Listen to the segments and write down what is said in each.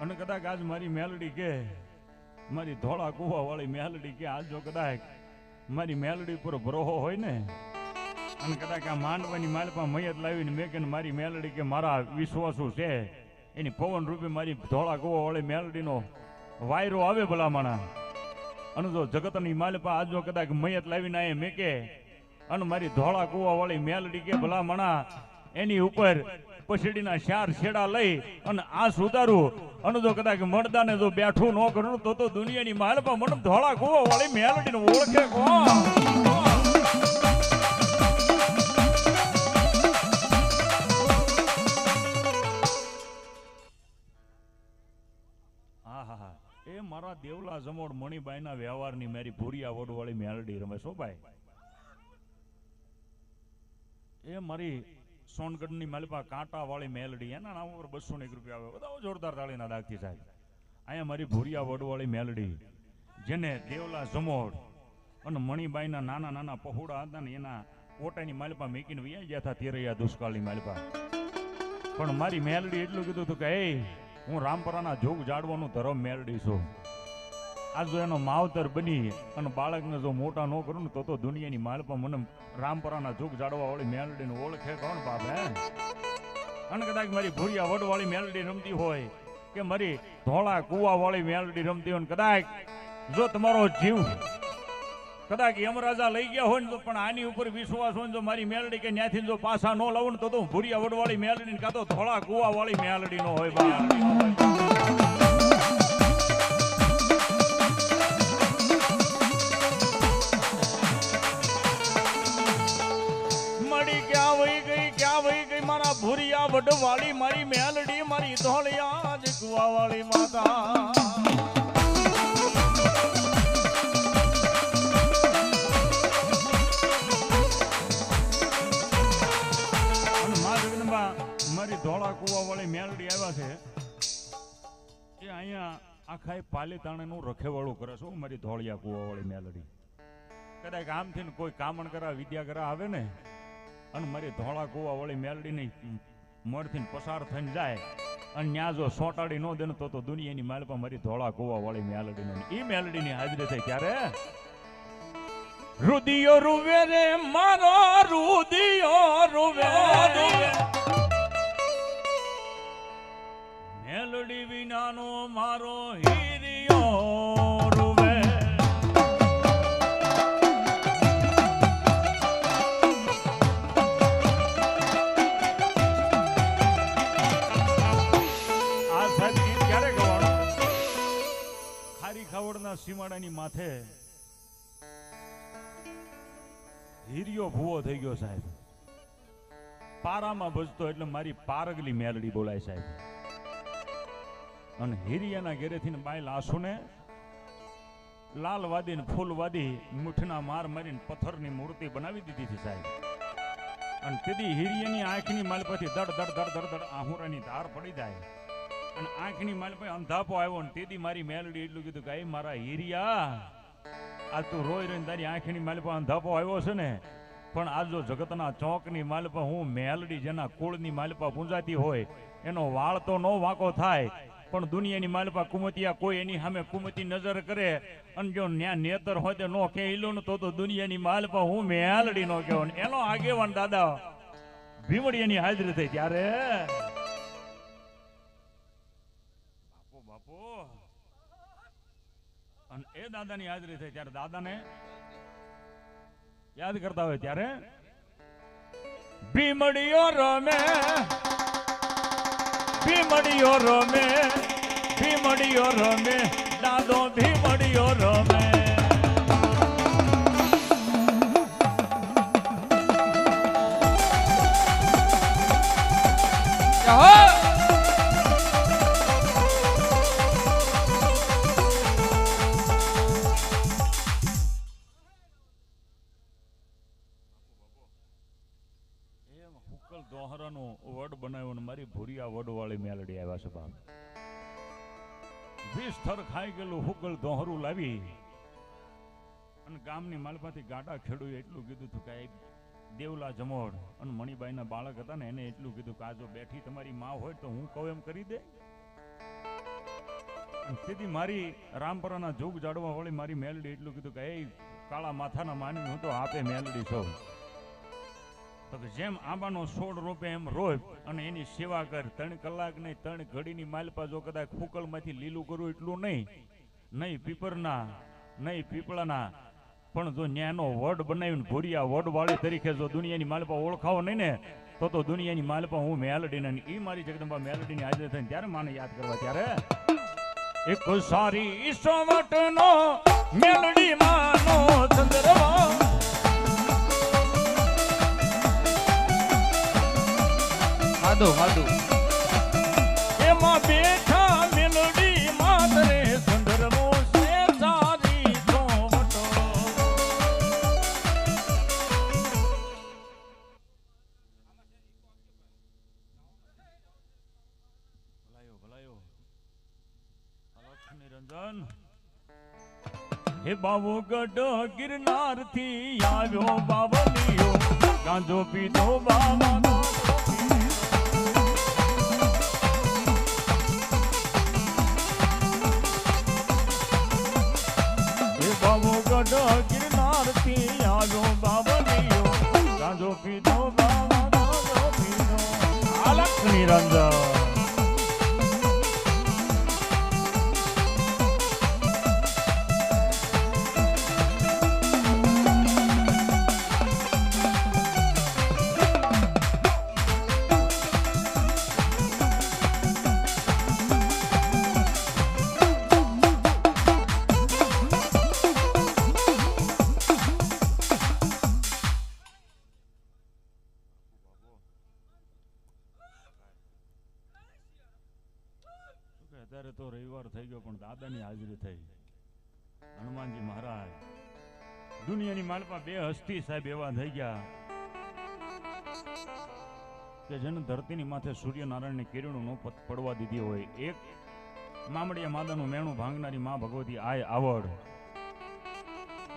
અને કદાચ આજ મારી મેલડી કે, મારી ધોળા કુવા વાળી મેલડી કે, આજ જો કદાચ મારી મેલડી પર ભરોહો હોય ને, અને કદાચ આ માંડવાની માલપા મૈયત લાવીને મેં કે મારી મેલડી કે મારા વિશ્વાસુ છે, એની પવન રૂપે મારી ધોળા કુવા વાળી મેલડીનો વાયરો આવે ભલામણા. અને જો જગતની માલપા આજ જો કદાચ મૈયત લાવીને આયે મેં કે, અને મારી ધોળા કુવા વાળી મેલડી કે ભલામણા, એની ઉપર પછડીના શાર છેડા લઈ અને આ સુધારું અને જો કદાચ મળદાને જો બેઠું ન કરું, તો તો દુનિયાની માલપા મને ધોળા કુવો વાળી મેલડીને ઓળખે કોણ? એ મારા દેવલા જમોડ મણિબાઈના વ્યવહારની મારી ભૂરિયા વડવાળી મેલડી રમે છો ભાઈ? એ મારી સોનગઢની મલપા કાંટાવાળી મેલડી એના નામ ઉપર બસો એક રૂપિયા આવે. બધા જોરદાર તાળીના દાગતી સાહેબ અહીંયા મારી ભૂરિયા વડવાળી મેલડી, જેને દેવલા જમોડ અને મણિબાઈના નાના નાના પહોળા હતા ને એના ઓટાની માલિપા મેકીને વ્યાઈ ગયા હતા તેરૈયા દુષ્કાળની માલિપા. પણ મારી મેલડી એટલું કીધું હતું કે એ હું રામપરાના જોગ જાડવાનું ધરમ મેલડી છું. આજ જો એનો માવતર બની અને બાળકને જો મોટા ન કરું ને તો તો દુનિયાની માલપા મને રામપરાના જોગ જાડવા વાળી મેલડીને ઓળખે કોણ બાપ, હે? અને કદાચ મારી ભૂરિયા વડવાળી મેલડી રમતી હોય કે મારી ધોળા કુવા વાળી મેલડી રમતી હોય કદાચ જો તમારો જીવ કદાચ યમરાજા લઈ ગયા હોય ને તો પણ આની ઉપર વિશ્વાસ હોય જો મારી મેલડી કે ન્યાથી જો પાછા ન લાવું ને તો તો ભૂરિયા વડવાળી મેલડી કાં તો ધોળા કુવા વાળી મેલડી નો હોય વડવાળી મારી મેલડી, મારી ધોળિયા જ કુવાવાળી માતા મારી ધોળા કુવા વાળી મેલડી આવ્યા છે. એ અહીંયા આખા પાલીતાણાનું રખેવાળું કરે છે મારી ધોળિયા કુવા વાળી મેલડી. કદાચ આમથી ને કોઈ કામણ કરા, વિદ્યા કરા આવે ને? અને મારી ધોળા કુવા વાળી મેલડીની મળથી પસાર થઈને જાય. અને ત્યાં જો સોટાડી ન દેને તો તો દુનિયાની માલપા મારી ધોળા ગોવા વાળી મેલડીનો ઈ મેલડીની હાજરી થઈ ત્યારે રુદિયો રૂવે રે, મારો રુદિયો રૂવે મેલડી વિનાનો મારો હીરિયો. ખારી સીમાડાની માથે હીરિયો ભૂવો થઈ ગયો સાહેબ. પારામાં ભજતો એટલે મારી પારગલી મેલડી બોલાય સાહેબ. અને હીરિયાના ઘેરેથી બાયલ બાય લાસુને લાલ વાદી ને ફૂલ વાદી મુઠના માર મારીને પથ્થરની મૂર્તિ બનાવી દીધી છે સાહેબ. અને તેથી હીરિયાની આંખની પછી દડ દડ દડ દડ દડ આહુરાની ધાર પડી જાય. અને આંખની માલપા અંધાપો આવ્યો ને તેથી મારી મેલડી એટલું કીધું "એ મારા હિરિયા, આ તું રોઈ રોઈને તારી આંખની માલપા અંધાપો આવ્યો છે ને, પણ આ જો જગતના ચોકની માલપા હું મેલડી જેના કુળની માલપા પૂંજાતી હોય, એનો વાળ તો નો વાંકો થાય, પણ દુનિયાની માલપા કુમતિયા કોઈ એની સામે કુમતી નજર કરે, અને જો ન્યા નેતર હોય તો નો કે ઈલો ને તો તો દુનિયાની માલપા હું મેલડી નો કહેવો એનો આગેવાન દાદા ભીમડી એની હાજરી થઈ ત્યારે અને એ દાદાની હાજરી થઈ ત્યારે દાદાને યાદ કરતા હોય ત્યારે ભીમડીઓ રમે ભીમડીઓ રમે ભીમડીઓ રમે, દાદો ભીમડીઓ રમે. એમ હુકલ દોહરાનો વડ બનાવ્યો ને મારી ભૂરિયા વડવાળી મેલડી આવ્યા છે બાપ. વીસ થર ખાઈ ગયેલું હુકલ દોહરું લાવી અને ગામની માલપાથી ગાડા ખેડૂએ એટલું કીધું હતું કે દેવલા જમોડ અને મણિબાઈના બાળક હતા ને એને એટલું કીધું કે આ જો બેઠી તમારી માં હોય તો હું કહું એમ કરી દે. તેથી મારી રામપરાના જોગ જાડવા વાળી મારી મેલડી એટલું કીધું કે, એ કાળા માથાના માની હું તો આપે મેલડી છું. તો કે જેમ આંબાનો છોડ રોપે એમ રોપ અને એની સેવા કર. ત્રણ કલાક નહીં, ત્રણ ઘડીની માલપા જો કદાચ ફૂકલમાંથી લીલું કરવું એટલું નહીં. નહીં પીપરના નહીં પીપળાના. પણ જો ન્યાનો વડ બનાવીને ભૂરિયા વડ વાળી તરીકે જો દુનિયાની માલપા ઓળખાવો નહીં ને, તો તો દુનિયાની માલપા હું મેલડીને એ મારી જગદંબા મેલડીની હાજર થઈને ત્યારે માને યાદ કરવા ત્યારે. એક સારી સોવટનો મેલડી માનો ચંદ્રવા ખાધું ખાધું એમાં બેઠા મેલડી માતરે ચંદ્રવો છે સારી સોવટો ભલાયો ભલાયો. નિરંજન હે બાબુ ગઢ ગિરનારથી આવ્યો બાબલિયો ગાંજો પીધો બાબા નિરંજન અત્યારે તો રવિવાર થઈ ગયો, પણ દાદાની હાજરી થઈ. હનુમાનજી મહારાજ, દુનિયાની માલપા બે હસ્તી સાહેબ એવા થઈ ગયા કે જેને ધરતીની માથે સૂર્યનારાયણની કિરણો ન પડવા દીધી હોય. એક મામડિયા માદાનું મેણું ભાંગનારી મા ભગવતી આય આવડ.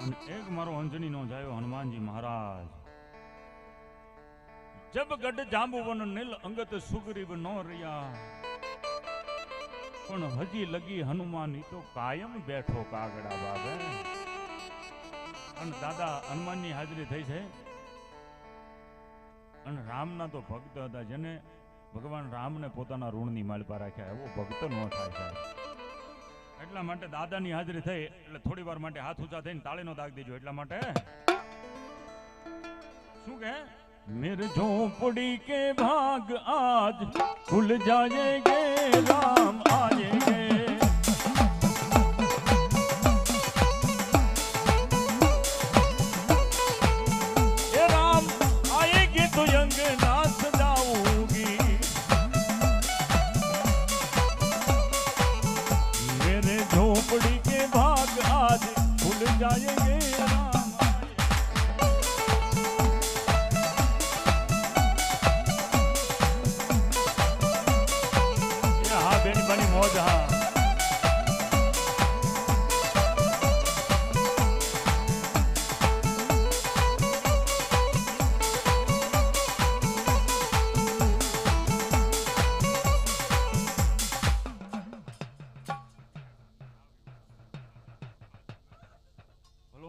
અને એક મારો અંજની નો જાયો હનુમાનજી મહારાજ. જબ ગઢ જાંબુવન નીલ અંગત સુગ્રીવ નો રહ્યા. પણ હજી લગી હનુમાન તો કાયમ બેઠો કાગડા બાબે. અને દાદા, હનુમાનની હાજરી થઈ છે? અને રામના તો ભક્ત હતા, જેને ભગવાન રામને પોતાના ઋણની માલપા રાખ્યા. એવો ભક્ત ન થાય સાહેબ. એટલા માટે દાદાની હાજરી થઈ, એટલે થોડી વાર માટે હાથ ઊંચા થઈને તાળીનો દાગ દેજો એટલા માટે. શું કે मेरे झोपड़ी के भाग आज खुल जाएंगे राम आएंगे ये राम आएगी तो अंगना सजाऊंगी मेरे झोपड़ी के भाग आज खुल जाएंगे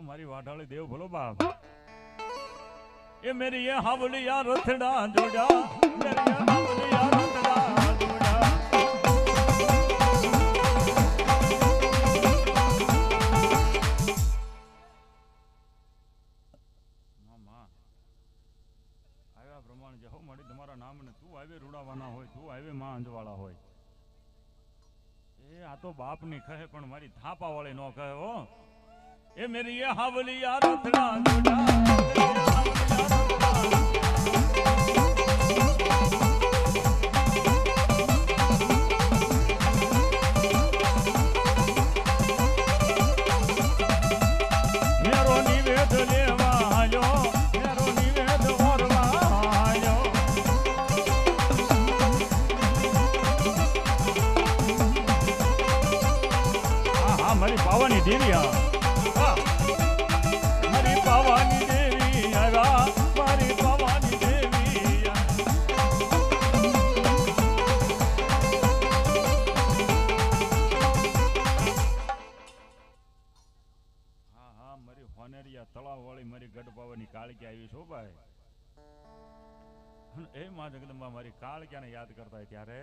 મારી વાઢાળી દેવ ભલો બાપ. એ મેરી એ હાવલિયા રથડા જોડા. રથડા જોડા. હોય, તું આવે અંજવાળા હોય. એ આ તો બાપની કહે, પણ મારી થાપા વાળી ન કહે હો. એ મેરી એ હાવલિયા રથડા જોડા મારી પાવાની દેવી આ. ગઢ પાવાની કાળકી આવી ભાઈ. એ માં જગદંબા મારી કાળક્યાને યાદ કરતા ત્યારે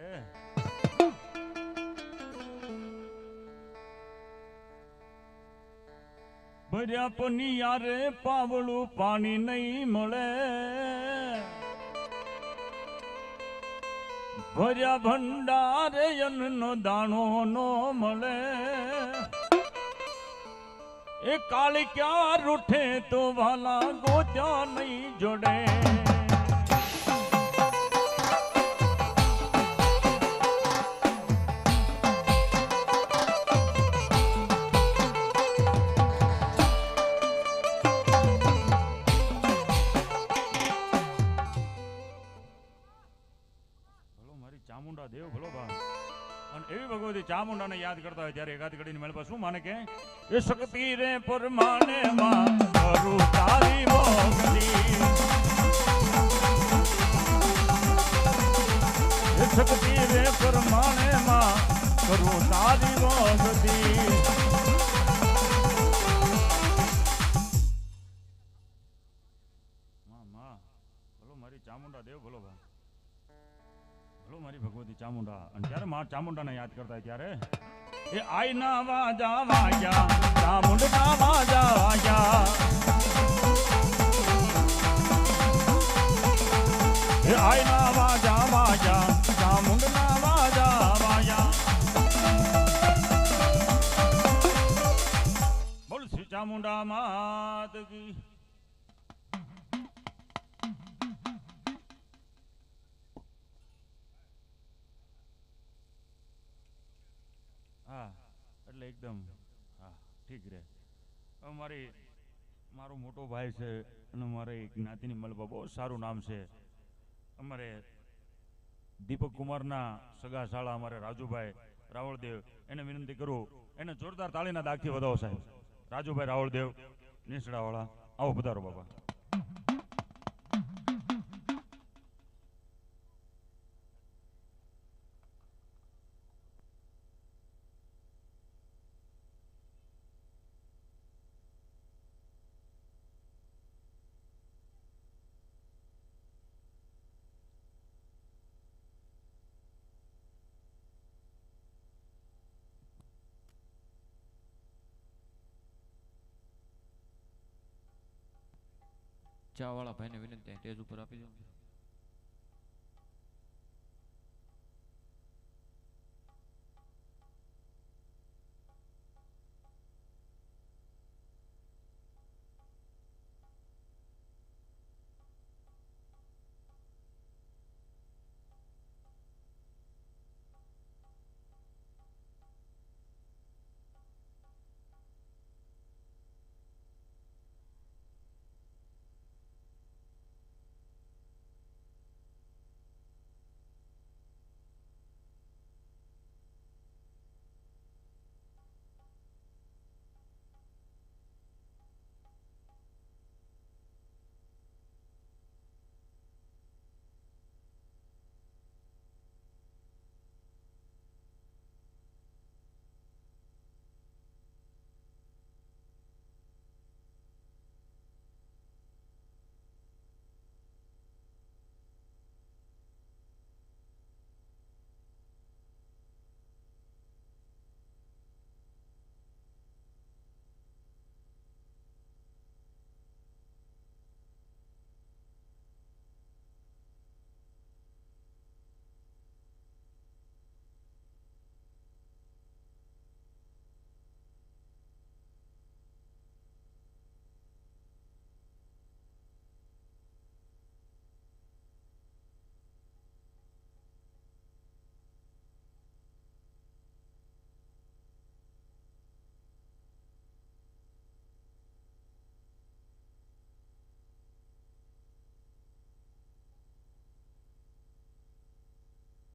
ભર્યા પનિયારે પાવળું પાણી નહીં મળે. ભર્યા ભંડારે અન્નનો દાણો નો મળે. એ કાળી ક્યાં રૂઠે તો ભલા ગોત્યા નહીં જોડે. ભગવતી ચામુંડાને યાદ કરતા હોય ત્યારે એકાદ ઘડીને મેળ શું માને કે શક્તિ રે પરમાને શક્તિ રે પરમાને માં કરું તારી મોગલી ચામુંડા દેવ ભલો બા ભલો મારી ભગવતી ચામુંડા. અને ત્યારે મા ચામુંડાને યાદ કરતા ત્યારે, એ આઈના વાજા વાજા ચામુંડા વાજા વાજા. એ આઈના વાજા વાજા ચામુંડા વાજા વાજા. બોલ શ્રી ચામુંડા માત હા, એટલે એકદમ, હા, ઠીક રે હવે મારી, મારો મોટો ભાઈ છે અને મારે જ્ઞાતિની મલબા, બહુ સારું નામ છે. અમારે દીપક કુમારના સગા શાળા અમારે રાજુભાઈ રાવળદેવ. એને વિનંતી કરું, એને જોરદાર તાળીના દાખથી વધાવો સાહેબ. રાજુભાઈ રાવળદેવ, નીસડાવાળા. આવો પધારો બાબા ચા વાળા ભાઈને વિનંતી સ્ટેજ ઉપર આપી દો